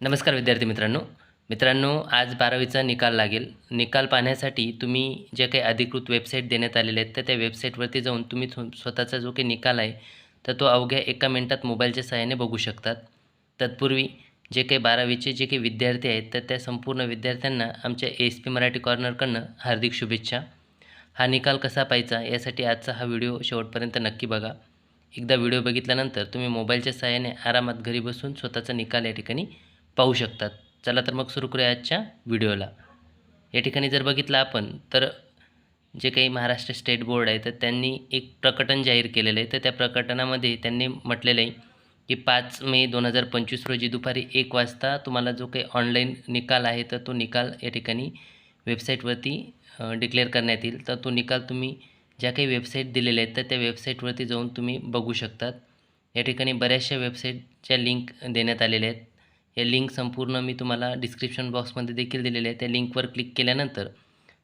नमस्कार विद्यार्थी मित्रांनो. मित्रांनो आज बारावीचा निकाल लागेल. निकाल पाहण्यासाठी तुम्ही जे काही अधिकृत वेबसाईट देण्यात आलेले आहेत तर त्या वेबसाईटवरती जाऊन तुम्ही स्वतःचा जो काही निकाल आहे तर तो अवघ्या एका मिनटात मोबाईलच्या सहाय्याने बघू शकतात. तत्पूर्वी जे काही बारावीचे जे काही विद्यार्थी आहेत तर त्या संपूर्ण विद्यार्थ्यांना आमच्या एस पी मराठी कॉर्नरकडनं हार्दिक शुभेच्छा. हा निकाल कसा पाहायचा यासाठी आजचा हा व्हिडिओ शेवटपर्यंत नक्की बघा. एकदा व्हिडिओ बघितल्यानंतर तुम्ही मोबाईलच्या सहाय्याने आरामात घरी बसून स्वतःचा निकाल या ठिकाणी पाहू शकतात. चला तर मग सुरू करूया आजच्या व्हिडिओला. या ठिकाणी जर बघितलं आपण तर जे काही महाराष्ट्र स्टेट बोर्ड आहे तर त्यांनी एक प्रकटन जाहीर केलेलं आहे. तर त्या प्रकटनामध्ये त्यांनी म्हटलेलं आहे की पाच मे दोन हजार पंचवीस रोजी दुपारी एक वाजता तुम्हाला जो काही ऑनलाईन निकाल आहे तर तो निकाल या ठिकाणी वेबसाईटवरती डिक्लेअर करण्यात येईल. तर तो निकाल तुम्ही ज्या काही वेबसाईट दिलेल्या आहेत तर त्या वेबसाईटवरती जाऊन तुम्ही बघू शकतात. या ठिकाणी बऱ्याचशा वेबसाईटच्या लिंक देण्यात आलेल्या आहेत. या लिंक संपूर्ण मी तुम्हाला डिस्क्रिप्शन बॉक्समध्ये देखील दिलेले आहे. त्या लिंकवर क्लिक केल्यानंतर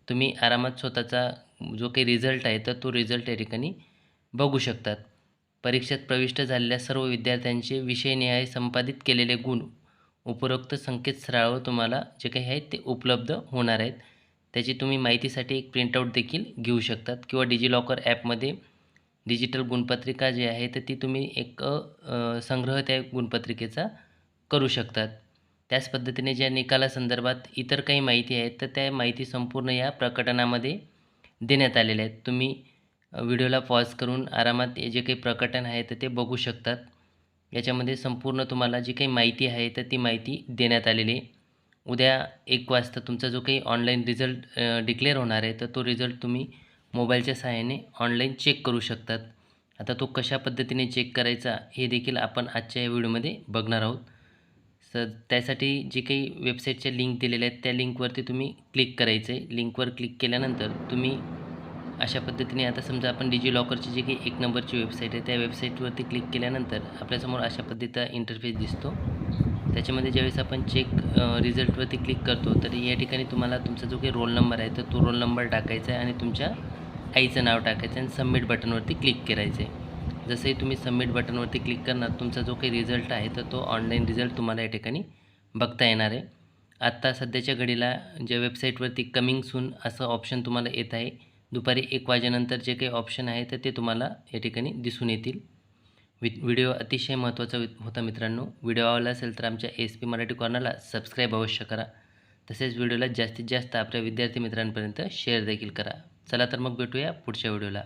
तुम्ही आरामात स्वतःचा जो काही रिझल्ट आहे तर तो रिझल्ट या ठिकाणी बघू शकतात. परीक्षेत प्रविष्ट झालेल्या सर्व विद्यार्थ्यांचे विषयनिहाय संपादित केलेले गुण उपरोक्त संकेतस्थळावर तुम्हाला जे काही आहेत ते उपलब्ध होणार आहेत. त्याची तुम्ही माहितीसाठी एक प्रिंटआउट देखील घेऊ शकतात किंवा डिजिलॉकर ॲपमध्ये डिजिटल गुणपत्रिका जी आहे तर ती तुम्ही एक संग्रह त्या गुणपत्रिकेचा करू शकतात. त्याच पद्धतीने ज्या निकालासंदर्भात इतर काही माहिती आहेत तर त्या माहिती संपूर्ण या प्रकटनामध्ये देण्यात आलेल्या आहेत. तुम्ही व्हिडिओला पॉज करून आरामात हे जे काही प्रकटन आहे तर ते बघू शकतात. याच्यामध्ये संपूर्ण तुम्हाला जी काही माहिती आहे तर ती माहिती देण्यात आलेली आहे. उद्या एक वाजता तुमचा जो काही ऑनलाईन रिझल्ट डिक्लेअर होणार आहे तर तो रिझल्ट तुम्ही मोबाईलच्या सहाय्याने ऑनलाईन चेक करू शकतात. आता तो कशा पद्धतीने चेक करायचा हे देखील आपण आजच्या या व्हिडिओमध्ये बघणार आहोत. सर त्यासाठी जी काही वेबसाईटच्या लिंक दिलेल्या आहेत त्या लिंकवरती तुम्ही क्लिक करायचं. आहे लिंकवर क्लिक केल्यानंतर तुम्ही अशा पद्धतीने आता समजा आपण डिजिलॉकरची जी काही एक नंबरची वेबसाईट आहे त्या वेबसाईटवरती क्लिक केल्यानंतर आपल्यासमोर अशा पद्धतीचा इंटरफेस दिसतो. त्याच्यामध्ये ज्यावेळेस आपण चेक रिझल्टवरती क्लिक करतो तर या ठिकाणी तुम्हाला तुमचा जो काही रोल नंबर आहे तर तो रोल नंबर टाकायचा आहे आणि तुमच्या आईचं नाव टाकायचं आहे आणि सबमिट बटनवरती क्लिक करायचं आहे. जसंही तुम्ही सबमिट बटनवरती क्लिक करणार तुमचा जो काही रिझल्ट आहे तर तो ऑनलाईन रिझल्ट तुम्हाला या ठिकाणी बघता येणार आहे. आत्ता सध्याच्या घडीला ज्या वेबसाईटवरती कमिंग सून असं ऑप्शन तुम्हाला येत आहे दुपारी एक वाजेनंतर जे काही ऑप्शन आहे तर ते तुम्हाला या ठिकाणी दिसून येतील. वि व्हिडिओ अतिशय महत्त्वाचा होता मित्रांनो. व्हिडिओ आवडला असेल तर आमच्या एस पी मराठी कॉर्नरला सबस्क्राईब अवश्य करा. तसेच व्हिडिओला जास्तीत जास्त आपल्या विद्यार्थी मित्रांपर्यंत शेअर देखील करा. चला तर मग भेटूया पुढच्या व्हिडिओला